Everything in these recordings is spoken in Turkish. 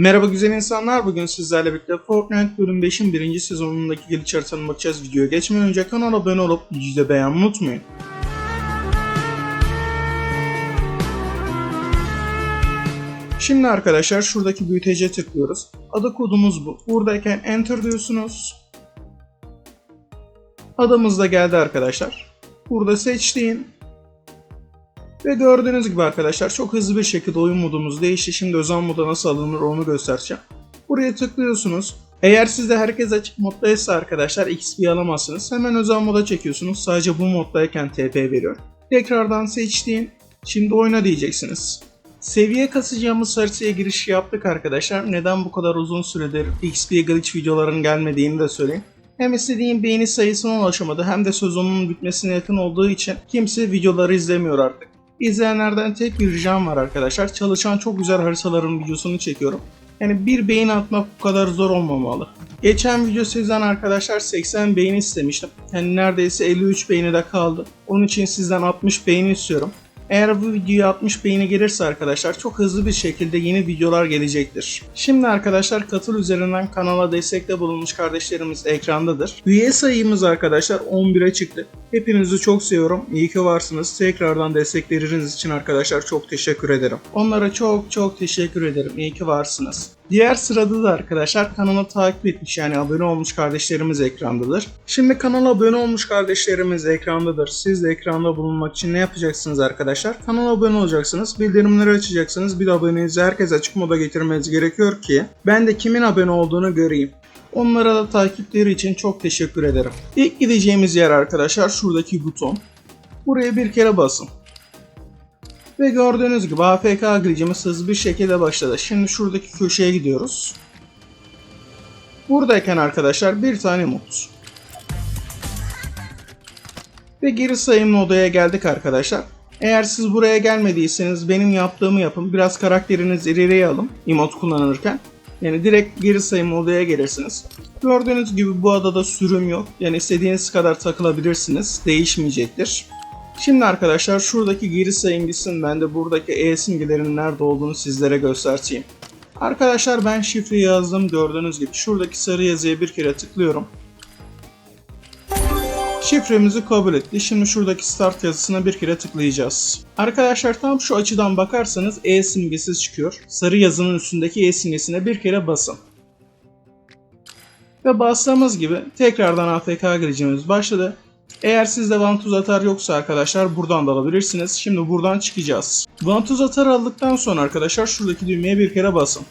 Merhaba güzel insanlar. Bugün sizlerle birlikte Fortnite bölüm 5'in birinci sezonundaki geliş haritasına bakacağız. Videoya geçmeden önce kanala abone olup da beğenmeyi unutmayın. Şimdi arkadaşlar şuradaki büyütece tıklıyoruz. Ada kodumuz bu. Buradayken enter diyorsunuz. Adamız da geldi arkadaşlar. Burada seçtiğin ve gördüğünüz gibi arkadaşlar çok hızlı bir şekilde oyun modumuz değişti. Şimdi özel moda nasıl alınır onu göstereceğim. Buraya tıklıyorsunuz. Eğer sizde herkes açık moddaysa arkadaşlar XP alamazsınız. Hemen özel moda çekiyorsunuz. Sadece bu moddayken TP veriyor. Tekrardan seçtiğin şimdi oyna diyeceksiniz. Seviye kasacağımız haritaya giriş yaptık arkadaşlar. Neden bu kadar uzun süredir XP glitch videoların gelmediğini de söyleyeyim. Hem istediğim beğeni sayısına ulaşamadı hem de sezonun bitmesine yakın olduğu için kimse videoları izlemiyor artık. İzleyenlerden tek bir ricam var arkadaşlar. Çalışan çok güzel haritaların videosunu çekiyorum. Yani bir beğeni atmak bu kadar zor olmamalı. Geçen video sizden arkadaşlar 80 beğeni istemiştim. Yani neredeyse 53 beğeni de kaldı. Onun için sizden 60 beğeni istiyorum. Eğer bu videoya 60 beğeni gelirse arkadaşlar çok hızlı bir şekilde yeni videolar gelecektir. Şimdi arkadaşlar katıl üzerinden kanala destekte bulunmuş kardeşlerimiz ekrandadır. Üye sayımız arkadaşlar 11'e çıktı. Hepinizi çok seviyorum. İyi ki varsınız. Tekrardan destekleriniz için arkadaşlar çok teşekkür ederim. Onlara çok çok teşekkür ederim. İyi ki varsınız. Diğer sırada da arkadaşlar kanalı takip etmiş yani abone olmuş kardeşlerimiz ekrandadır. Şimdi kanala abone olmuş kardeşlerimiz ekrandadır. Siz de ekranda bulunmak için ne yapacaksınız arkadaşlar? Kanala abone olacaksınız, bildirimleri açacaksınız. Bir abonenizi herkes açık moda getirmeniz gerekiyor ki ben de kimin abone olduğunu göreyim. Onlara da takipleri için çok teşekkür ederim. İlk gideceğimiz yer arkadaşlar şuradaki buton. Buraya bir kere basın. Ve gördüğünüz gibi AFK glitch'imiz hızlı bir şekilde başladı. Şimdi şuradaki köşeye gidiyoruz. Buradayken arkadaşlar bir tane mod. Ve geri sayımlı odaya geldik arkadaşlar. Eğer siz buraya gelmediyseniz benim yaptığımı yapın. Biraz karakterinizi ileriye alın emot kullanırken. Yani direkt geri sayımlı odaya gelirsiniz. Gördüğünüz gibi bu adada sürüm yok. Yani istediğiniz kadar takılabilirsiniz. Değişmeyecektir. Şimdi arkadaşlar şuradaki geri gitsin ben de buradaki E simgelerinin nerede olduğunu sizlere göstereyim. Arkadaşlar ben şifreyi yazdım gördüğünüz gibi şuradaki sarı yazıya bir kere tıklıyorum. Şifremizi kabul etti. Şimdi şuradaki start yazısına bir kere tıklayacağız. Arkadaşlar tam şu açıdan bakarsanız E simgesi çıkıyor. Sarı yazının üstündeki E simgesine bir kere basın. Ve bastığımız gibi tekrardan AFK gireceğimiz başladı. Eğer sizde vantuz atar yoksa arkadaşlar buradan da alabilirsiniz. Şimdi buradan çıkacağız. Vantuz atar aldıktan sonra arkadaşlar şuradaki düğmeye bir kere basın.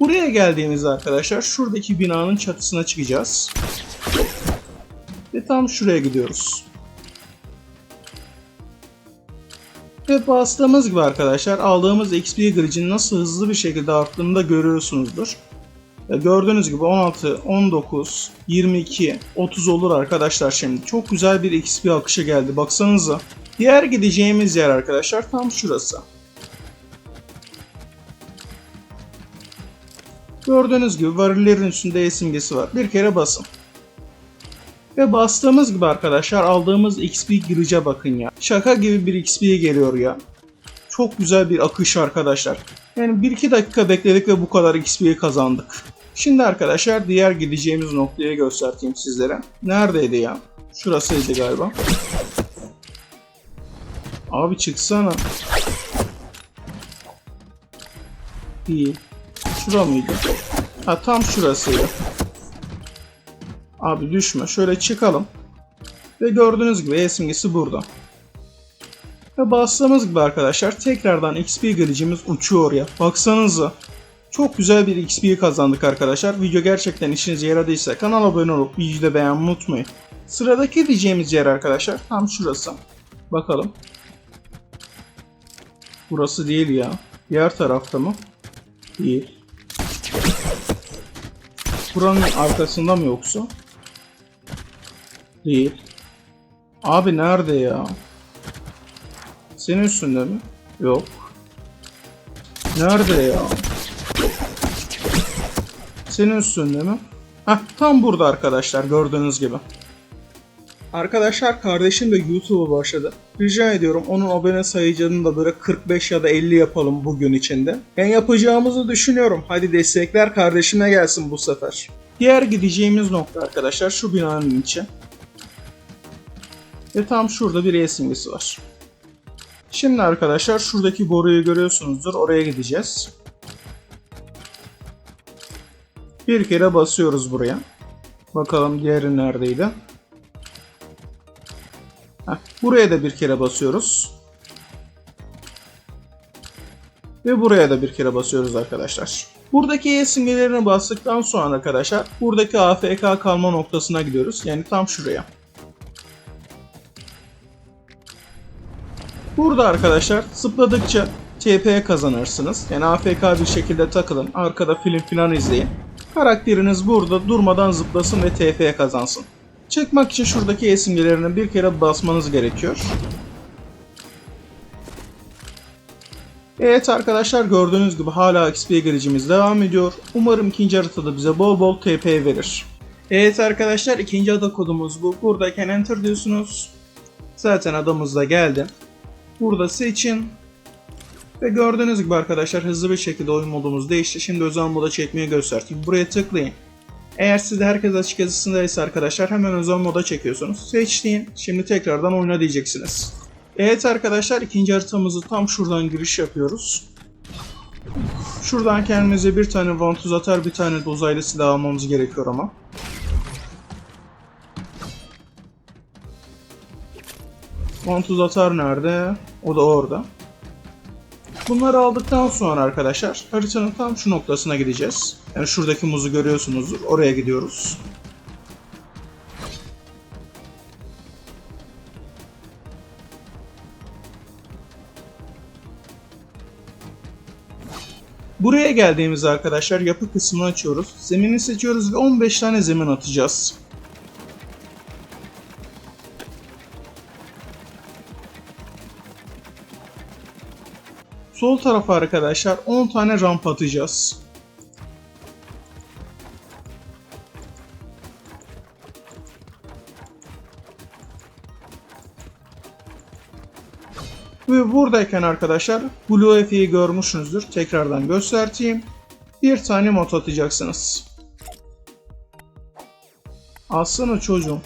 Buraya geldiğimizde arkadaşlar şuradaki binanın çatısına çıkacağız. Ve tam şuraya gidiyoruz. Ve bastığımız gibi arkadaşlar aldığımız XP glitch'in nasıl hızlı bir şekilde arttığını da görüyorsunuzdur. Ya gördüğünüz gibi 16, 19, 22, 30 olur arkadaşlar şimdi. Çok güzel bir XP akışı geldi baksanıza. Diğer gideceğimiz yer arkadaşlar tam şurası. Gördüğünüz gibi varillerin üstünde E simgesi var. Bir kere basın. Ve bastığımız gibi arkadaşlar aldığımız XP girişe bakın ya. Şaka gibi bir XP geliyor ya. Çok güzel bir akış arkadaşlar. Yani 1-2 dakika bekledik ve bu kadar XP kazandık. Şimdi arkadaşlar diğer gideceğimiz noktaya göstereyim sizlere. Neredeydi ya? Şurasıydı galiba. Abi çıksana. İyi. Şura mıydı? Ha tam şurasıydı. Abi düşme. Şöyle çıkalım. Ve gördüğünüz gibi E simgesi burada. Ve bastığımız gibi arkadaşlar tekrardan XP glitch'imiz uçuyor ya. Baksanıza. Çok güzel bir XP kazandık arkadaşlar. Video gerçekten işinize yaradıysa kanala abone olup videoyu beğenmeyi unutmayın. Sıradaki diyeceğimiz yer arkadaşlar tam şurası. Bakalım. Burası değil ya. Diğer tarafta mı? Değil. Buranın arkasında mı yoksa? Değil. Abi nerede ya? Senin üstünde mi? Yok. Nerede ya? Senin üstünde mi? Heh, tam burada arkadaşlar gördüğünüz gibi. Arkadaşlar kardeşim de YouTube'a başladı. Rica ediyorum onun abone sayıcını da böyle 45 ya da 50 yapalım bugün içinde. Ben yapacağımızı düşünüyorum. Hadi destekler kardeşime gelsin bu sefer. Diğer gideceğimiz nokta arkadaşlar şu binanın içi. Ve tam şurada bir el simgesi var. Şimdi arkadaşlar şuradaki boruyu görüyorsunuzdur. Oraya gideceğiz. Bir kere basıyoruz buraya. Bakalım diğeri neredeydi? Heh, buraya da bir kere basıyoruz. Ve buraya da bir kere basıyoruz arkadaşlar. Buradaki E simgelerini bastıktan sonra arkadaşlar buradaki AFK kalma noktasına gidiyoruz. Yani tam şuraya. Burada arkadaşlar zıpladıkça TP kazanırsınız. Yani AFK bir şekilde takılın. Arkada film filan izleyin. Karakteriniz burada durmadan zıplasın ve TP kazansın. Çıkmak için şuradaki E simgelerine bir kere basmanız gerekiyor. Evet arkadaşlar gördüğünüz gibi hala XP giricimiz devam ediyor. Umarım ikinci haritada bize bol bol TP verir. Evet arkadaşlar ikinci ada kodumuz bu. Buradayken enter diyorsunuz. Zaten adamız da geldi. Burada seçin. Ve gördüğünüz gibi arkadaşlar hızlı bir şekilde oyun modumuz değişti. Şimdi özel moda çekmeyi göstereyim. Buraya tıklayın. Eğer sizde herkes açık yazısındaysa arkadaşlar hemen özel moda çekiyorsunuz. Seçtiğin şimdi tekrardan oyna diyeceksiniz. Evet arkadaşlar ikinci haritamızı tam şuradan giriş yapıyoruz. Şuradan kendimize bir tane vantuz atar bir tane de uzaylı silah almamız gerekiyor ama. Vantuz atar nerede? O da orada. Bunları aldıktan sonra arkadaşlar haritanın tam şu noktasına gideceğiz. Yani şuradaki muzu görüyorsunuzdur. Oraya gidiyoruz. Buraya geldiğimizde arkadaşlar yapı kısmını açıyoruz. Zemini seçiyoruz ve 15 tane zemin atacağız. Sol tarafa arkadaşlar 10 tane ramp atacağız. Ve buradayken arkadaşlar Blue F'yi görmüşsünüzdür. Tekrardan göstereyim. Bir tane mod atacaksınız. Alsana çocuğum.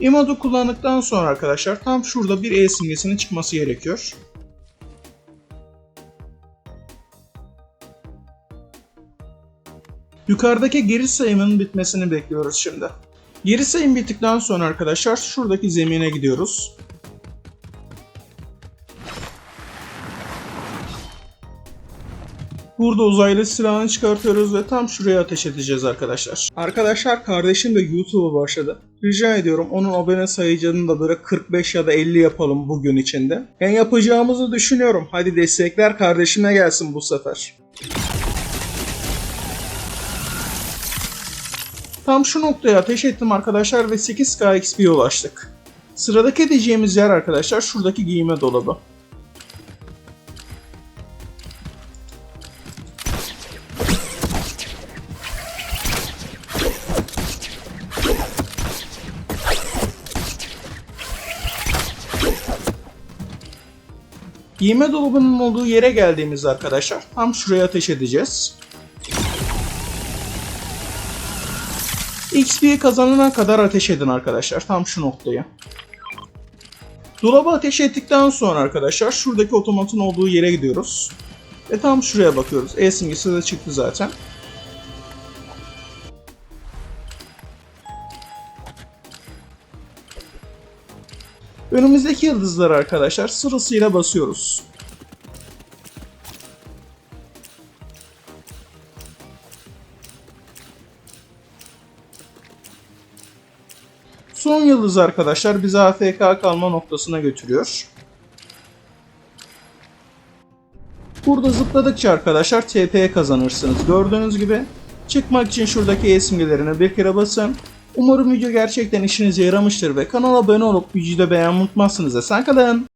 Emote'u kullandıktan sonra arkadaşlar tam şurada bir E simgesinin çıkması gerekiyor. Yukarıdaki geri sayımın bitmesini bekliyoruz şimdi. Geri sayım bittikten sonra arkadaşlar şuradaki zemine gidiyoruz. Burada uzaylı silahını çıkartıyoruz ve tam şuraya ateş edeceğiz arkadaşlar. Arkadaşlar kardeşim de YouTube'a başladı. Rica ediyorum onun abone sayıcını da böyle 45 ya da 50 yapalım bugün içinde. Ben yapacağımızı düşünüyorum. Hadi destekler kardeşime gelsin bu sefer. Tam şu noktaya ateş ettim arkadaşlar ve 8k XP'ye ulaştık. Sıradaki edeceğimiz yer arkadaşlar şuradaki giyime dolabı. Giyme dolabının olduğu yere geldiğimizde arkadaşlar tam şuraya ateş edeceğiz. XP kazanana kadar ateş edin arkadaşlar tam şu noktaya. Dolaba ateş ettikten sonra arkadaşlar şuradaki otomatın olduğu yere gidiyoruz. Ve tam şuraya bakıyoruz. E simgesi de çıktı zaten. Önümüzdeki yıldızları arkadaşlar sırasıyla basıyoruz. Son yıldız arkadaşlar bizi AFK kalma noktasına götürüyor. Burada zıpladıkça arkadaşlar TP kazanırsınız. Gördüğünüz gibi çıkmak için şuradaki E simgelerine bir kere basın. Umarım video gerçekten işinize yaramıştır ve kanala abone olup videoyu da beğenmeyi unutmazsınız. Esen kalın.